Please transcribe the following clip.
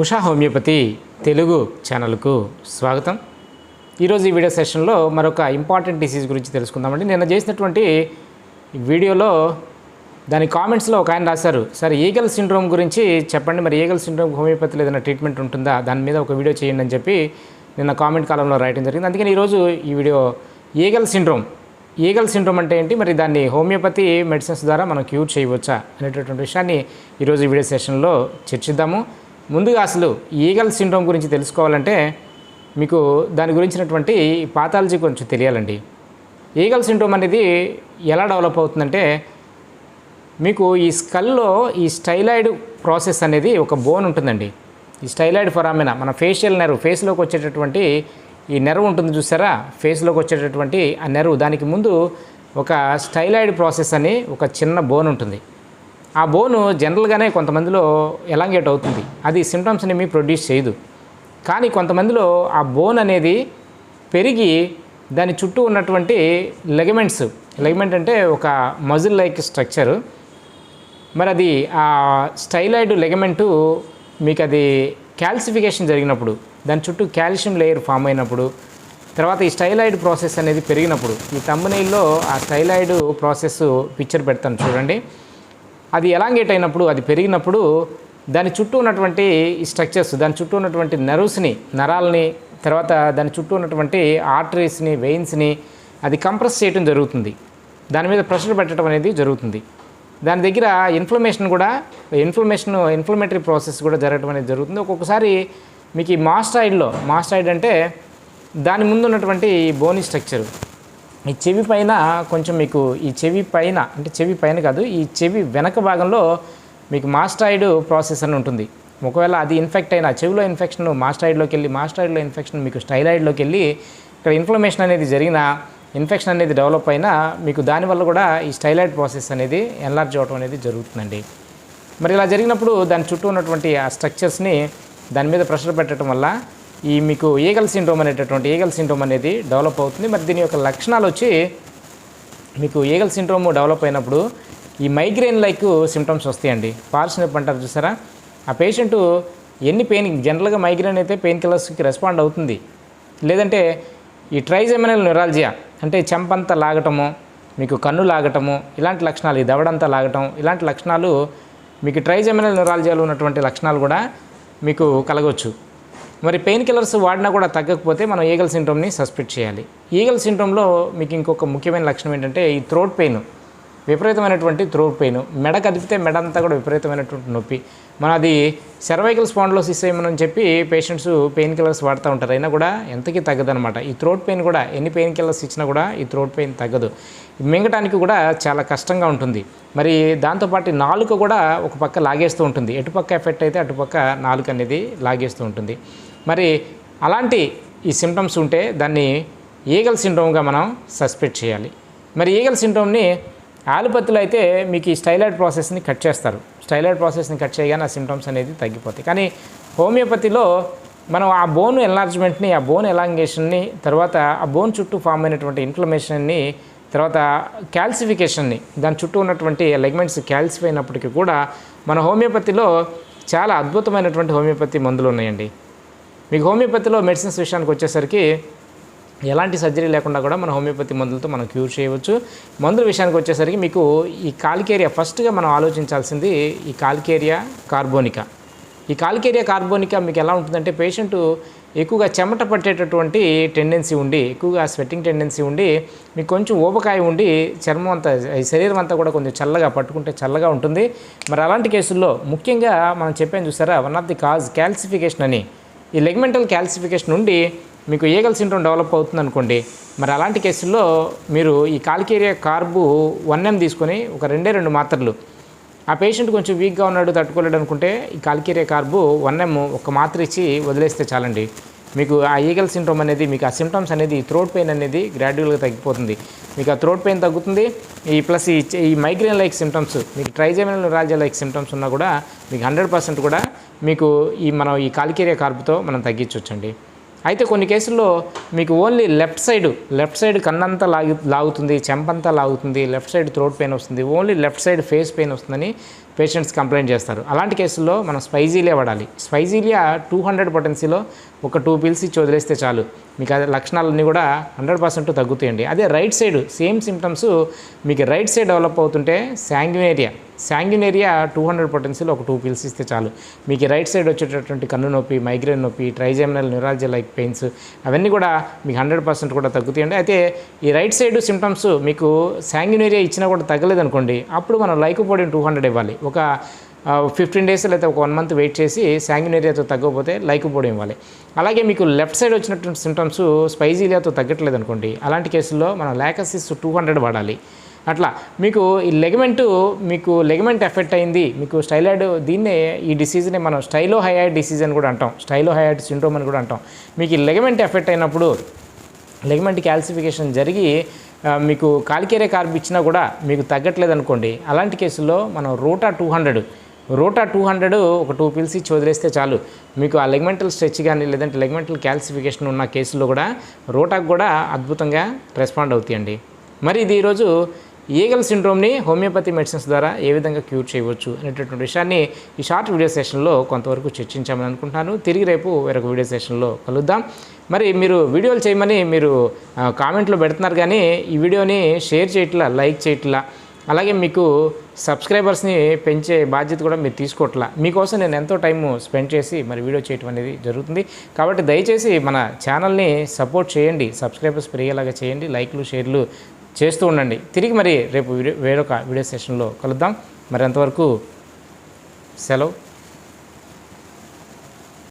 Usha homeopathy Telugu ఛానల్కు స్వాగతం. ఈరోజు ఈ వీడియో సెషన్లో మరొక ఇంపార్టెంట్ డిసీజ్ గురించి తెలుసుకుందామండి. నిన్న చేసినటువంటి వీడియోలో దాని కామెంట్స్లో ఒక ఆయన రాశారు. సార్ ఈగల్ సిండ్రోమ్ గురించి చెప్పండి. మరి ఈగల్ సిండ్రోమ్ హోమియోపతిలో ఏదైనా ట్రీట్మెంట్ ఉంటుందా? దాని మీద ఒక వీడియో చేయండి అని చెప్పి నిన్న కామెంట్ కాలంలో రాయడం జరిగింది. అందుకని ఈరోజు ఈ video Eagle syndrome Eagle syndrome అంటే ఏంటి? మరి దాన్ని హోమియోపతి మెడిసిన్స్ ద్వారా మనం క్యూర్ చేయవచ్చా అనేటటువంటి విషయాన్ని ఈరోజు వీడియో సెషన్లో చర్చిద్దాము. ముందుగా అసలు ఈగల్ సిండ్రోమ్ గురించి తెలుసుకోవాలంటే మీకు దాని గురించినటువంటి పాథాలజీ కొంచెం తెలియాలండి. ఈగల్ సిండ్రోమ్ అనేది ఎలా డెవలప్ అవుతుందంటే మీకు ఈ స్కల్లో ఈ స్టైలాయిడ్ ప్రాసెస్ అనేది ఒక బోన్ ఉంటుందండి. ఈ స్టైలాయిడ్ ఫొరామినా మన ఫేషియల్ నెర్వ్ ఫేస్లోకి వచ్చేటటువంటి ఈ నెర్వ్ ఉంటుంది చూసారా? ఫేస్లోకి వచ్చేటటువంటి ఆ నెర్వ్ దానికి ముందు ఒక స్టైలాయిడ్ ప్రాసెస్ అని ఒక చిన్న బోన్ ఉంటుంది. ఆ బోను జనరల్గానే కొంతమందిలో ఎలాంగేట్ అవుతుంది? అది సిమ్టమ్స్ని మీ ప్రొడ్యూస్ చేయదు. కానీ కొంతమందిలో ఆ బోన్ అనేది పెరిగి దాని చుట్టూ ఉన్నటువంటి లెగమెంట్స్ లెగమెంట్ అంటే ఒక మజిల్ లైక్ స్ట్రక్చరు. మరి అది ఆ స్టైలాయిడ్ లెగమెంటు మీకు అది క్యాల్సిఫికేషన్ జరిగినప్పుడు దాని చుట్టూ కాల్షియం లేయర్ ఫామ్ అయినప్పుడు తర్వాత ఈ స్టైలాయిడ్ ప్రాసెస్ అనేది పెరిగినప్పుడు ఈ తమ్మునైల్లో ఆ స్టైలాయిడ్ ప్రాసెస్ పిక్చర్ పెడతాను చూడండి. అది ఎలాంగేట్ అయినప్పుడు అది పెరిగినప్పుడు దాని చుట్టూ ఉన్నటువంటి ఈ స్ట్రక్చర్స్ దాని చుట్టూ ఉన్నటువంటి నర్వ్స్ని నరాలని తర్వాత దాని చుట్టూ ఉన్నటువంటి ఆర్టరీస్ని వెయిన్స్ని అది కంప్రెస్ చేయడం జరుగుతుంది. దాని మీద ప్రెషర్ పెట్టడం అనేది జరుగుతుంది. దాని దగ్గర ఇన్ఫ్లమేషన్ కూడా ఇన్ఫ్లమేషన్ ఇన్ఫ్లమేటరీ ప్రాసెస్ కూడా జరగడం అనేది జరుగుతుంది. ఒక్కొక్కసారి మీకు ఈ మాస్టాయిడ్లో మాస్టాయిడ్ అంటే దాని ముందు ఉన్నటువంటి బోని బోనీ స్ట్రక్చర్ ఈ చెవి పైన కొంచెం మీకు ఈ చెవి పైన అంటే చెవి పైన కాదు ఈ చెవి వెనక భాగంలో మీకు మాస్టాయిడ్ ప్రాసెస్ అని ఉంటుంది. ఒకవేళ అది ఇన్ఫెక్ట్ అయినా చెవిలో ఇన్ఫెక్షన్ మాస్టాయిడ్లోకి వెళ్ళి మాస్టాయిడ్లో ఇన్ఫెక్షన్ మీకు స్టైలాయిడ్లోకి వెళ్ళి ఇక్కడ ఇన్ఫ్లమేషన్ అనేది జరిగిన ఇన్ఫెక్షన్ అనేది డెవలప్ అయినా మీకు దానివల్ల కూడా ఈ స్టైలాయిడ్ ప్రాసెస్ అనేది ఎన్లార్జ్ అవడం అనేది జరుగుతుందండి. మరి ఇలా జరిగినప్పుడు దాని చుట్టూ ఉన్నటువంటి ఆ స్ట్రక్చర్స్ని దాని మీద ప్రెషర్ పెట్టడం వల్ల ఈ మీకు ఈగల్ సిండ్రోమ్ అనేటటువంటి ఈగల్ సిండ్రోమ్ అనేది డెవలప్ అవుతుంది. మరి దీని యొక్క లక్షణాలు వచ్చి మీకు ఈగల్ సిండ్రోమ్ డెవలప్ అయినప్పుడు ఈ మైగ్రెయిన్ లైక్ సిమ్టమ్స్ వస్తాయండి. పార్సినప్ అంటారు చూసారా? ఆ పేషెంట్ ఎన్ని పెయిన్ జనరల్గా మైగ్రెయిన్ అయితే పెయిన్ కిల్లర్స్కి రెస్పాండ్ అవుతుంది. లేదంటే ఈ ట్రైజెమినల్ న్యూరాలజియా అంటే చెంపంతా లాగటము మీకు కన్ను లాగటము ఇలాంటి లక్షణాలు ఈ దవడంతా లాగటం ఇలాంటి లక్షణాలు మీకు ట్రైజెమినల్ న్యూరాలజియాలో ఉన్నటువంటి లక్షణాలు కూడా మీకు కలగవచ్చు. మరి పెయిన్ కిల్లర్స్ వాడినా కూడా తగ్గకపోతే మనం ఈగల్ సిండ్రోమ్ని సస్పెక్ట్ చేయాలి. ఈగల్ సిండ్రోమ్లో మీకు ఇంకొక ముఖ్యమైన లక్షణం ఏంటంటే ఈ థ్రోట్ పెయిన్ విపరీతమైనటువంటి థ్రోట్ పెయిన్. మెడ కదిపితే మెడ అంతా కూడా విపరీతమైనటువంటి నొప్పి. మన అది సెర్వైకల్ స్పాండ్లోసిస్ ఏమని చెప్పి పేషెంట్స్ పెయిన్ కిల్లర్స్ వాడుతూ ఉంటారు. అయినా కూడా ఎంతకీ తగ్గదనమాట ఈ థ్రోట్ పెయిన్ కూడా ఎన్ని పెయిన్ కిల్లర్స్ ఇచ్చినా కూడా ఈ థ్రోట్ పెయిన్ తగ్గదు. మింగటానికి కూడా చాలా కష్టంగా ఉంటుంది. మరి దాంతోపాటు నాలుక కూడా ఒక పక్క లాగేస్తూ ఉంటుంది. ఎటుపక్క ఎఫెక్ట్ అయితే అటుపక్క నాలుక అనేది లాగేస్తూ ఉంటుంది. మరి అలాంటి ఈ సిమ్టమ్స్ ఉంటే దాన్ని ఈగల్ సిండ్రోమ్గా మనం సస్పెక్ట్ చేయాలి. మరి ఈగల్ సిండ్రోమ్ని ఆలుపత్తులు అయితే మీకు ఈ స్టైలాయిడ్ ప్రాసెస్ని కట్ చేస్తారు. స్టైలాయిడ్ ప్రాసెస్ని కట్ చేయగానే ఆ సిమ్టమ్స్ అనేది తగ్గిపోతాయి. కానీ హోమియోపతిలో మనం ఆ బోన్ ఎన్లార్జ్మెంట్ని ఆ బోన్ ఎలాంగేషన్ని తర్వాత ఆ బోన్ చుట్టూ ఫామ్ అయినటువంటి ఇన్ఫ్లమేషన్ని తర్వాత క్యాల్సిఫికేషన్ని దాని చుట్టూ ఉన్నటువంటి లెగ్మెంట్స్ క్యాల్సిఫై అయినప్పటికీ కూడా మన హోమియోపతిలో చాలా అద్భుతమైనటువంటి హోమియోపతి మందులు ఉన్నాయండి. మీకు హోమియోపతిలో మెడిసిన్స్ విషయానికి వచ్చేసరికి ఎలాంటి సర్జరీ లేకుండా కూడా మన హోమియోపతి మందులతో మనం క్యూర్ చేయవచ్చు. మందుల విషయానికి వచ్చేసరికి మీకు ఈ కాలికేరియా ఫస్ట్గా మనం ఆలోచించాల్సింది ఈ కాలికేరియా కార్బోనికా. ఈ కాలికేరియా కార్బోనికా మీకు ఎలా ఉంటుందంటే పేషెంట్ ఎక్కువగా చెమట పట్టేటటువంటి టెండెన్సీ ఉండి ఎక్కువగా స్వెట్టింగ్ టెండెన్సీ ఉండి మీకు కొంచెం ఊబకాయ ఉండి చర్మం అంతా శరీరం అంతా కూడా కొంచెం చల్లగా పట్టుకుంటే చల్లగా ఉంటుంది. మరి అలాంటి కేసుల్లో ముఖ్యంగా మనం చెప్పాను చూసారా? One of the cause calcification అని. ఈ లెగ్మెంటల్ క్యాల్సిఫికేషన్ నుండి మీకు ఈగల్ సిండ్రోమ్ డెవలప్ అవుతుంది అనుకోండి మరి అలాంటి కేసుల్లో మీరు ఈ కాలికేరియా కార్బు వన్ ఎం తీసుకొని ఒక రెండే రెండు మాత్రలు. ఆ పేషెంట్ కొంచెం వీక్గా ఉన్నాడు తట్టుకోలేడు అనుకుంటే ఈ కాలికేరియా కార్బు వన్ ఎం ఒక మాత్ర ఇచ్చి వదిలేస్తే చాలండి. మీకు ఆ ఈగల్ సిండ్రోమ్ అనేది మీకు ఆ సిమ్టమ్స్ అనేది థ్రోట్ పెయిన్ అనేది గ్రాడ్యువల్గా తగ్గిపోతుంది. మీకు ఆ థ్రోట్ పెయిన్ తగ్గుతుంది ఈ ప్లస్ ఈ ఈ మైగ్రేన్ లైక్ సిమ్టమ్స్ మీకు ట్రైజెమినల్ రాజ్య లైక్ సిమ్టమ్స్ ఉన్నా కూడా మీకు హండ్రెడ్ పర్సెంట్ కూడా మీకు ఈ మనం ఈ కాలికేరియా కార్పుతో మనం తగ్గించవచ్చండి అయితే కొన్ని కేసుల్లో మీకు only left side left side కన్నంతా లాగి లాగుతుంది చెంపంతా లాగుతుంది లెఫ్ట్ సైడ్ థ్రోట్ పెయిన్ వస్తుంది only left side face pain వస్తుందని పేషెంట్స్ కంప్లైంట్ చేస్తారు. అలాంటి కేసుల్లో మనం స్పైజీలియా వాడాలి స్పైజీలియా టూ హండ్రెడ్ పొటెన్సీలో ఒక టూ పిల్స్ ఇచ్చి వదిలేస్తే చాలు. మీకు అదే లక్షణాలన్నీ కూడా హండ్రెడ్ పర్సెంట్ తగ్గుతాయండి. అదే రైట్ సైడ్ సేమ్ సిమ్టమ్స్ మీకు రైట్ సైడ్ డెవలప్ అవుతుంటే శాంగ్యునేరియా. శాంగ్యునేరియా టూ హండ్రెడ్ పొటెన్సీలో ఒక టూ పిల్స్ ఇస్తే చాలు. మీకు రైట్ సైడ్ వచ్చేటటువంటి కన్ను నొప్పి మైగ్రేన్ నొప్పి ట్రైజెమినల్ న్యూరాలజీ లైక్ పెయిన్స్ అవన్నీ కూడా మీకు హండ్రెడ్ పర్సెంట్ కూడా తగ్గుతాయండి. అయితే ఈ రైట్ సైడ్ సిమ్టమ్స్ మీకు శాంగ్యునేరియా ఇచ్చినా కూడా తగ్గలేదనుకోండి అప్పుడు మనం లైకోపోడియం టూ హండ్రెడ్ ఇవ్వాలి. ఒక ఫిఫ్టీన్ డేస్ లేదా ఒక వన్ మంత్ వెయిట్ చేసి శాంగ్యునేరియాతో తగ్గకపోతే లైకోపోడియం ఇవ్వాలి. అలాగే మీకు లెఫ్ట్ సైడ్ వచ్చినటువంటి సిమ్టమ్స్ స్పైజీలియాతో తగ్గట్లేదు అనుకోండి. అలాంటి కేసుల్లో మనం లాకసిస్ టూ హండ్రెడ్ వాడాలి. అట్లా మీకు ఈ లెగమెంట్ మీకు లెగమెంట్ ఎఫెక్ట్ అయింది మీకు స్టైలాయిడ్ దీన్నే ఈ డిసీజ్ని మనం స్టైలో హైయాయిడ్ డిసీజ్ అని కూడా అంటాం. స్టైలో హైయాయిడ్ సిండ్రోమ్ అని కూడా అంటాం. మీకు ఈ లెగమెంట్ ఎఫెక్ట్ అయినప్పుడు లెగమెంట్ క్యాల్సిఫికేషన్ జరిగి మీకు కాలికేరే కార్బ్ ఇచ్చినా కూడా మీకు తగ్గట్లేదు అనుకోండి అలాంటి కేసుల్లో మనం ruta two hundred ruta two hundred ఒక టూ పిల్స్ ఇచ్చి వదిలేస్తే చాలు. మీకు ఆ లెగ్మెంటల్ స్ట్రెచ్ కానీ లేదంటే లెగ్మెంటల్ క్యాల్సిఫికేషన్ ఉన్న కేసుల్లో కూడా రోటాకు కూడా అద్భుతంగా రెస్పాండ్ అవుతాయండి. మరి ఇది ఈరోజు ఈగల్ సిండ్రోమ్ని హోమియోపతి మెడిసిన్స్ ద్వారా ఏ విధంగా క్యూర్ చేయవచ్చు అనేటటువంటి విషయాన్ని ఈ షార్ట్ వీడియో సెషన్లో కొంతవరకు చర్చించామని అనుకుంటున్నాను. తిరిగి రేపు వేరొక వీడియో సెషన్లో కలుద్దాం. మరి మీరు వీడియోలు చేయమని మీరు కామెంట్లో పెడుతున్నారు కానీ ఈ వీడియోని షేర్ చేయట్లా లైక్ చేయట్లా అలాగే మీకు సబ్స్క్రైబర్స్ని పెంచే బాధ్యత కూడా మీరు తీసుకోవట్లా. మీకోసం నేను ఎంతో టైం స్పెండ్ చేసి మరి వీడియో చేయటం అనేది జరుగుతుంది. కాబట్టి దయచేసి మన ఛానల్ని సపోర్ట్ చేయండి. సబ్స్క్రైబర్స్ పెరిగేలాగా చేయండి. లైక్లు షేర్లు చేస్తూ ఉండండి. తిరిగి మరి రేపు వేరొక వీడియో సెషన్లో కలుద్దాం. మరి అంతవరకు సెలవు.